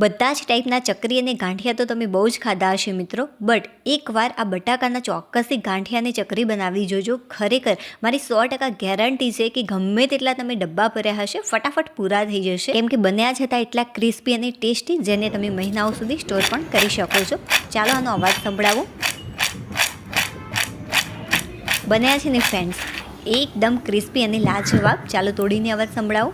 બધા જ ટાઈપના ચકરી અને ગાંઠિયા તો તમે બહુ જ ખાધા હશે મિત્રો. બટ એકવાર આ બટાકાના ચોક્કસથી ગાંઠિયા ચકરી બનાવી જોજો. ખરેખર મારી સો ટકા ગેરંટી છે કે ગમે તેટલા તમે ડબ્બા ભર્યા હશે, ફટાફટ પૂરા થઈ જશે. કેમ કે બન્યા છતાં એટલા ક્રિસ્પી અને ટેસ્ટી જેને તમે મહિનાઓ સુધી સ્ટોર પણ કરી શકો છો. ચાલો આનો અવાજ સંભળાવો. બન્યા છે ને ફ્રેન્ડ્સ એકદમ ક્રિસ્પી અને લાજવાબ. ચાલો તોડીને અવાજ સંભળાવો.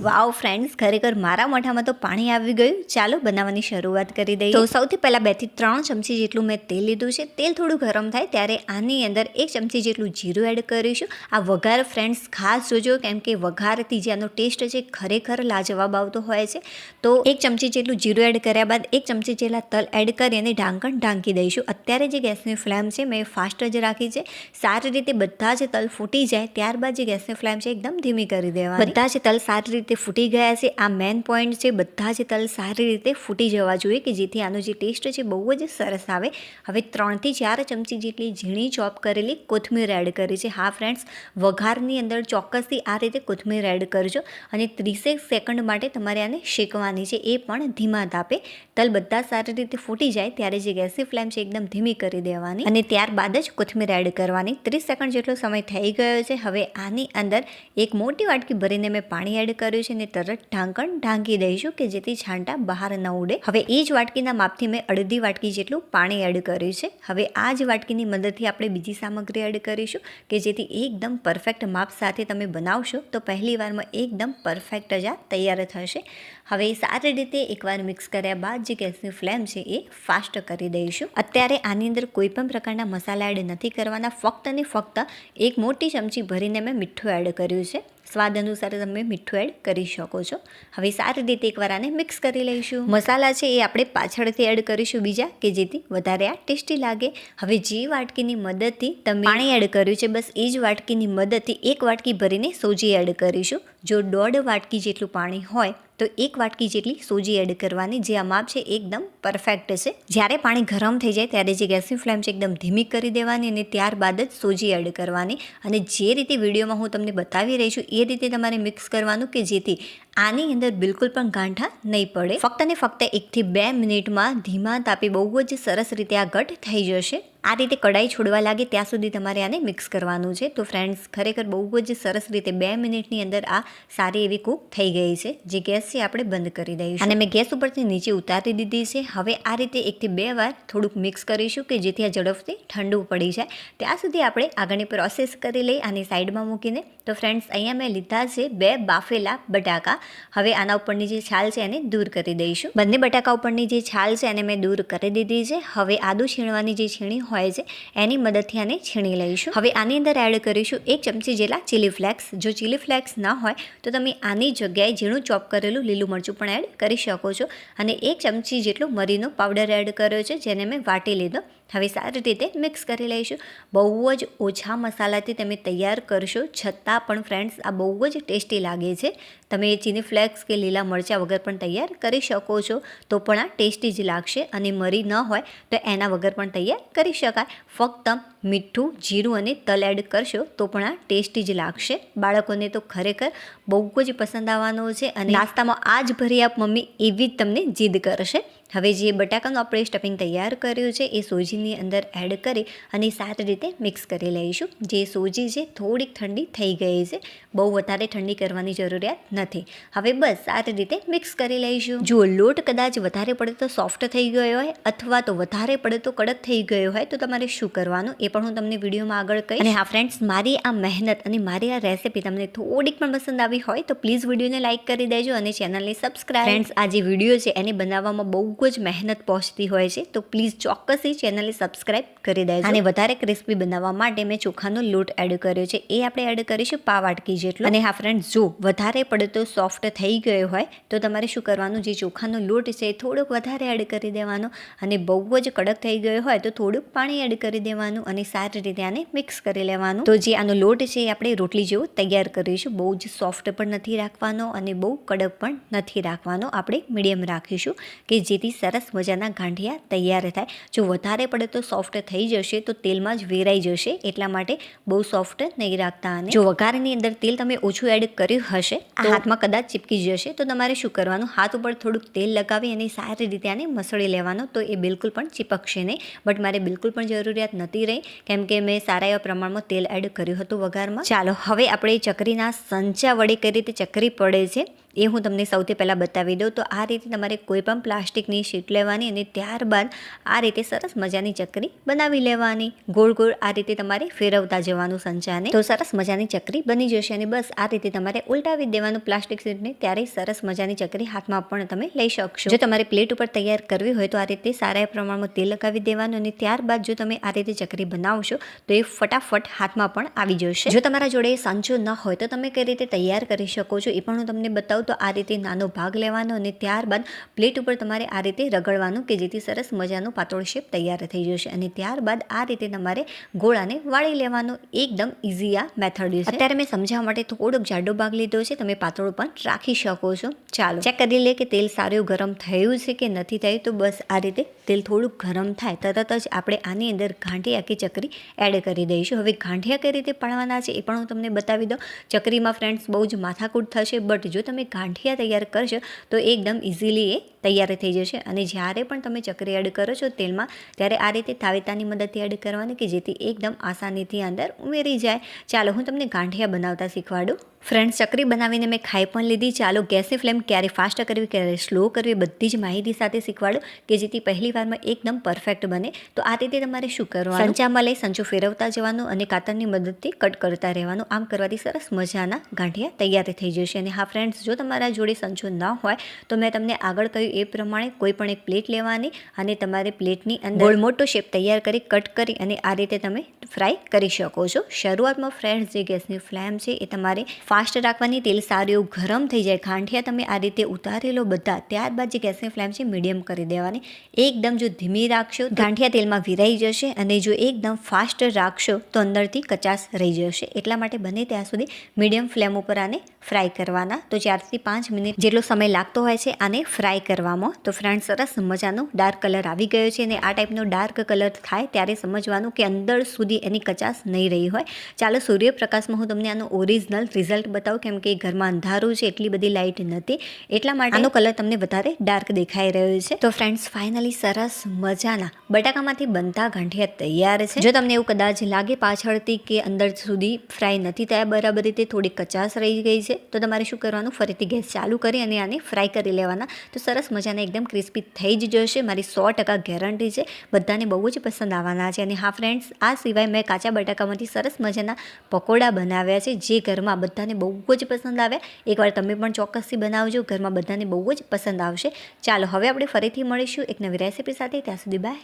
વાવ ફ્રેન્ડ્સ, ખરેખર મારા મોઢામાં તો પાણી આવી ગયું. ચાલો બનાવવાની શરૂઆત કરી દઈએ. તો સૌથી પહેલાં બેથી ત્રણ ચમચી જેટલું મેં તેલ લીધું છે. તેલ થોડું ગરમ થાય ત્યારે આની અંદર એક ચમચી જેટલું જીરું એડ કરીશું. આ વઘાર ફ્રેન્ડ્સ ખાસ જોજો, કેમ કે વઘારથી જે આનો ટેસ્ટ છે, ખરેખર લાજવાબ આવતો હોય છે. તો એક ચમચી જેટલું જીરું એડ કર્યા બાદ એક ચમચી જેટલા તલ એડ કરી અને ઢાંકણ ઢાંકી દઈશું. અત્યારે જે ગેસની ફ્લેમ છે, મેં ફાસ્ટ જ રાખી છે. સારી રીતે બધા જ તલ ફૂટી જાય, ત્યારબાદ જે ગેસની ફ્લેમ છે, એકદમ ધીમી કરી દેવા બધા જ તલ સારી રીતે ફૂટી ગયા છે. આ મેન પોઈન્ટ છે, બધા જ તલ સારી રીતે ફૂટી જવા જોઈએ કે જેથી આનો જે ટેસ્ટ છે બહુ જ સરસ આવે. હવે ત્રણથી ચાર ચમચી જેટલી ઝીણી ચોપ કરેલી કોથમીર એડ કરી છે. હા ફ્રેન્ડ્સ વઘારની અંદર ચોક્કસથી આ રીતે કોથમીર એડ કરજો અને ત્રીસેક સેકન્ડ માટે તમારે આને શેકવાની છે. એ પણ ધીમા તાપે. તલ બધા સારી રીતે ફૂટી જાય ત્યારે જે ગેસની ફ્લેમ છે એકદમ ધીમી કરી દેવાની અને ત્યારબાદ જ કોથમીર એડ કરવાની. ત્રીસ સેકન્ડ જેટલો સમય થઈ ગયો છે. હવે આની અંદર એક મોટી વાટકી ભરીને મેં પાણી એડ કર્યું છે અને તરત ઢાંકણ ઢાંકી દઈશું કે જેથી છાંટા બહાર ન ઉડે. હવે એ જ વાટકીના માપથી મેં અડધી વાટકી જેટલું પાણી એડ કર્યું છે. હવે આ જ વાટકીની મદદથી આપણે બીજી સામગ્રી એડ કરીશું કે જેથી એકદમ પરફેક્ટ માપ સાથે તમે બનાવશો તો પહેલી વારમાં એકદમ પરફેક્ટ જ આ તૈયાર થશે. હવે સારી રીતે એકવાર મિક્સ કર્યા બાદ જે ગેસની ફ્લેમ છે એ ફાસ્ટ કરી દઈશું. અત્યારે આની અંદર કોઈ પણ પ્રકારના મસાલા એડ નથી કરવાના. ફક્ત ને ફક્ત એક મોટી ચમચી ભરીને મેં મીઠું એડ કર્યું છે. સ્વાદ અનુસાર તમે મીઠું એડ કરી શકો છો. હવે સારી રીતે એકવાર આને મિક્સ કરી લઈશું. મસાલા છે એ આપણે પાછળથી એડ કરીશું બીજા કે જેથી વધારે આ ટેસ્ટી લાગે. હવે જે વાટકીની મદદથી તમે પાણી એડ કર્યું છે, બસ એ જ વાટકીની મદદથી એક વાટકી ભરીને સોજી એડ કરીશું. જો દોઢ વાટકી જેટલું પાણી હોય તો એક વાટકી જેટલી સોજી એડ કરવાની, જે આ માપ છે એકદમ પરફેક્ટ છે. જ્યારે પાણી ગરમ થઈ જાય ત્યારે જે ગેસની ફ્લેમ છે એકદમ ધીમી કરી દેવાની અને ત્યારબાદ જ સોજી એડ કરવાની. અને જે રીતે વિડીયોમાં હું તમને બતાવી રહી છું એ રીતે તમારે મિક્સ કરવાનું કે જેથી આની અંદર બિલકુલ પણ ગાંઠા નહીં પડે. ફક્ત ને ફક્ત એકથી બે મિનિટમાં ધીમા તાપી બહુ જ સરસ રીતે આ ઘટ થઈ જશે. આ રીતે કડાઈ છોડવા લાગે ત્યાં સુધી તમારે આને મિક્સ કરવાનું છે. તો ફ્રેન્ડ્સ ખરેખર બહુ જ સરસ રીતે બે મિનિટની અંદર આ સારી એવી કૂક થઈ ગઈ છે, જે ગેસ છે આપણે બંધ કરી દઈશું. અને મેં ગેસ ઉપરથી નીચે ઉતારી દીધી છે. હવે આ રીતે એકથી બે વાર થોડુંક મિક્સ કરીશું કે જેથી આ ઝડપથી ઠંડુ પડી જાય. ત્યાં સુધી આપણે આગળની પ્રોસેસ કરી લઈ આની સાઈડમાં મૂકીને. તો ફ્રેન્ડ્સ અહીંયા મેં લીધા છે બે બાફેલા બટાકા. હવે આના ઉપરની જે છાલ છે એને દૂર કરી દઈશું. બંને બટાકા ઉપરની જે છાલ છે એને મેં દૂર કરી દીધી છે. હવે આદુ છીણવાની જે છીણી હોય છે, એની મદદથી આને છીણી લઈશું. હવે આની અંદર એડ કરીશું એક ચમચી જેટલા ચીલી ફ્લેક્સ જો ચીલી ફ્લેક્સ ના હોય, તો તમે આની જગ્યાએ ઝીણું ચોપ કરેલું લીલું મરચું પણ એડ કરી શકો છો. અને એક ચમચી જેટલો મરીનો પાવડર એડ કર્યો છે, જેને મેં વાટી લીધો. હવે સારી રીતે મિક્સ કરી લઈશું. બહુ જ ઓછા મસાલાથી તમે તૈયાર કરશો. છતાં પણ ફ્રેન્ડ્સ આ બહુ જ ટેસ્ટી લાગે છે. તમે ચીની ફ્લેક્સ કે લીલા મરચાં વગર પણ તૈયાર કરી શકો છો. તો પણ આ ટેસ્ટી જ લાગશે અને મરી ન હોય તો એના વગર પણ તૈયાર કરી શકાય. ફક્ત મીઠું, જીરું અને તલ એડ કરશો તો પણ આ ટેસ્ટી જ લાગશે. બાળકોને તો ખરેખર બહુ જ પસંદ આવવાનો છે અને નાસ્તામાં આ જ ભરી આપ મમ્મી એવી જ તમને જીદ કરશે. હવે જે બટાકાનું આપણે સ્ટફિંગ તૈયાર કર્યું છે, એ સોજીની અંદર એડ કરી અને સાત રીતે મિક્સ કરી લઈશું. જે સોજી છે, થોડીક ઠંડી થઈ ગઈ છે. બહુ વધારે ઠંડી કરવાની જરૂરિયાત નથી. હવે બસ સાત રીતે મિક્સ કરી લઈશું. જો લોટ કદાચ વધારે પડે તો સોફ્ટ થઈ ગયો હોય, અથવા તો વધારે પડે તો કડક થઈ ગયો હોય, તો તમારે શું કરવાનું? એ પણ હું તમને વિડીયોમાં આગળ કહીશ. અને હા ફ્રેન્ડ્સ મારી આ મહેનત અને મારી આ રેસિપી તમને થોડીક પણ પસંદ આવી હોય, તો પ્લીઝ વિડીયોને લાઇક કરી દેજો અને ચેનલને સબસ્ક્રાઈબ ફ્રેન્ડ્સ આ જે વીડિયો છે, એને બનાવવામાં બહુ જ મહેનત પહોંચતી હોય છે તો પ્લીઝ ચોક્કસ એ ચેનલને સબસ્ક્રાઈબ કરી દેજો. અને વધારે ક્રિસ્પી બનાવવા માટે મેં ચોખાનો લોટ એડ કર્યો છે. એ આપણે એડ કરીશું પાવાટકી જેટલો. અને હા ફ્રેન્ડ જો વધારે પડતો સોફ્ટ થઈ ગયો હોય તો તમારે શું કરવાનું? જે ચોખાનો લોટ છે એ થોડોક વધારે એડ કરી દેવાનો. અને બહુ જ કડક થઈ ગયો હોય તો થોડુંક પાણી એડ કરી દેવાનું અને સારી રીતે આને મિક્સ કરી લેવાનું. તો જે આનો લોટ છે એ આપણે રોટલી જેવો તૈયાર કરીશું. બહુ જ સોફ્ટ પણ નથી રાખવાનો અને બહુ કડક પણ નથી રાખવાનો. આપણે મીડિયમ રાખીશું કે જેથી સરસ મજાના ગાંઠિયા તૈયાર થાય. જો વધારે પડે તો સોફ્ટ થઈ જશે તો તેલમાં જ વેરાઈ જશે. એટલા માટે બહુ સોફ્ટ નહીં રાખતા અને જો વઘારની અંદર તેલ તમે ઓછું એડ કર્યું હશે આ હાથમાં કદાચ ચીપકી જશે તો તમારે શું કરવાનું? હાથ ઉપર થોડુંક તેલ લગાવી અને સારી રીતે આને મસળી લેવાનો તો એ બિલકુલ પણ ચીપકશે નહીં. બટ મારે બિલકુલ પણ જરૂરિયાત નથી રહી કેમ કે મેં સારા એવા પ્રમાણમાં તેલ એડ કર્યું હતું વઘારમાં. ચાલો હવે આપણે ચકરીના સંચા વડે કઈ રીતે ચકરી પડે છે? એ હું તમને સૌથી પહેલાં બતાવી દઉં. તો આ રીતે તમારે કોઈ પણ પ્લાસ્ટિકની શીટ લેવાની અને ત્યારબાદ આ રીતે સરસ મજાની ચકરી બનાવી લેવાની. ગોળ ગોળ આ રીતે તમારે ફેરવતા જવાનું સંચાને. તો સરસ મજાની ચકરી બની જશે અને બસ આ રીતે તમારે ઉલટાવી દેવાનું પ્લાસ્ટિક શીટને. ત્યારે સરસ મજાની ચકરી હાથમાં પણ તમે લઈ શકશો. જો તમારે પ્લેટ ઉપર તૈયાર કરવી હોય તો આ રીતે સારા પ્રમાણમાં તેલ લગાવી દેવાનું અને ત્યારબાદ જો તમે આ રીતે ચકરી બનાવશો તો એ ફટાફટ હાથમાં પણ આવી જશે. જો તમારા જોડે સંચો ન હોય તો તમે કઈ રીતે તૈયાર કરી શકો છો એ પણ હું તમને બતાવું. તો આ રીતે નાનો ભાગ લેવાનો અને ત્યારબાદ પ્લેટ ઉપર તમારે આ રીતે રગડવાનું કે જેથી સરસ મજાનું પાતળ શેપ તૈયાર થઈ જશે. અને ત્યારબાદ આ રીતે તમારે ગોળાને વાળી લેવાનો. એકદમ ઇઝી આ મેથડ છે. અત્યારે મેં સમજાવવા માટે થોડોક જાડો ભાગ લીધો છે. તમે પાતળો પણ રાખી શકો છો. ચાલો ચેક કરી લે કે તેલ સારું ગરમ થયું છે કે નથી થયું. તો બસ આ રીતે તેલ થોડુંક ગરમ થાય. તરત જ આપણે આની અંદર ગાંઠિયા કે ચકરી એડ કરી દઈશું. હવે ગાંઠિયા કઈ રીતે પાડવાના છે એ પણ હું તમને બતાવી દઉં. ચકરીમાં ફ્રેન્ડ્સ બહુ જ માથાકૂટ થશે. બટ જો તમે ગાંઠિયા તૈયાર કરશો તો એકદમ ઇઝીલી એ તૈયાર થઈ જશે અને જ્યારે પણ તમે ચકરી એડ કરો છો તેલમાં, ત્યારે આ રીતે તાવેતાની મદદથી એડ કરવાની કે જેથી એકદમ આસાનીથી અંદર ઉમેરી જાય. ચાલો, હું તમને ગાંઠિયા બનાવતા શીખવાડું. ફ્રેન્ડ્સ, ચકરી બનાવીને મેં ખાઈ પણ લીધી. ચાલો, ગેસની ફ્લેમ ક્યારે ફાસ્ટ કરવી, ક્યારે સ્લો કરવી, બધી જ માહિતી સાથે શીખવાડું કે જેથી પહેલી વારમાં એકદમ પરફેક્ટ બને. તો આ રીતે તમારે શું કરવાનું? સંચામાં લઈ સંચો ફેરવતા જવાનું અને કાતરની મદદથી કટ કરતા રહેવાનું. આમ કરવાથી સરસ મજાના ગાંઠિયા તૈયાર થઈ જશે. અને હા, ફ્રેન્ડ્સ, જો તમારા જોડે સંચો ન હોય, તો મેં તમને આગળ કહ્યું એ પ્રમાણે કોઈ પણ એક પ્લેટ લેવાની અને તમારે પ્લેટની અંદર ગોળ મોટો શેપ તૈયાર કરી કટ કરી અને આ રીતે તમે ફ્રાય કરી શકો છો. શરૂઆતમાં ફ્રેન્ડ્સ જે ગેસની ફ્લેમ છે એ તમારે ફાસ્ટ રાખવાની તેલ સારું એવું ગરમ થઈ જાય ગાંઠિયા તમે આ રીતે ઉતારી લો બધા ત્યારબાદ જે ગેસની ફ્લેમ છે મીડિયમ કરી દેવાની. એકદમ જો ધીમી રાખશો ગાંઠિયા તેલમાં વિરાઈ જશે અને જો એકદમ ફાસ્ટ રાખશો તો અંદરથી કચાસ રહી જશે. એટલા માટે બને ત્યાં સુધી મીડિયમ ફ્લેમ ઉપર આને ફ્રાય કરવાના. તો ચારથી પાંચ મિનિટ જેટલો સમય લાગતો હોય છે આને ફ્રાય કરવામાં, તો ફ્રેન્ડ સરસ મજાનો ડાર્ક કલર આવી ગયો છે અને આ ટાઈપનો ડાર્ક કલર થાય ત્યારે સમજવાનું કે અંદર સુધી એની કચાશ નહીં રહી હોય. ચાલો સૂર્યપ્રકાશમાં હું તમને આનો ઓરિજિનલ રિઝલ્ટ બતાવું, કેમ કે ઘરમાં અંધારું છે, એટલી બધી લાઇટ નથી. એટલા માટે આનો કલર તમને વધારે ડાર્ક દેખાઈ રહ્યો છે. તો ફ્રેન્ડ્સ ફાઇનલી સરસ મજાના બટાકામાંથી બનતા ગાંઠિયા તૈયાર છે. જો તમને એવું કદાચ લાગે પાછળથી કે અંદર સુધી ફ્રાય નથી થયા, બરાબર રીતે થોડી કચાશ રહી ગઈ છે, તો તમારે શું કરવાનું? ફરીથી ગેસ ચાલુ કરી અને આને ફ્રાય કરી લેવાના. તો સરસ મજાના એકદમ ક્રિસ્પી થઈ જ જશે. મારી સો ટકા ગેરંટી છે. બધાને બહુ જ પસંદ આવવાના છે. અને હા ફ્રેન્ડ્સ આ સિવાય મેં કાચા બટાકામાંથી સરસ મજાના પકોડા બનાવ્યા છે, જે ઘરમાં બધાને બહુ જ પસંદ આવે. એકવાર તમે પણ ચોક્કસથી બનાવજો. ઘરમાં બધાને બહુ જ પસંદ આવશે. ચાલો, હવે આપણે ફરીથી મળીશું એક નવી રેસીપી સાથે. ત્યાં સુધી બાય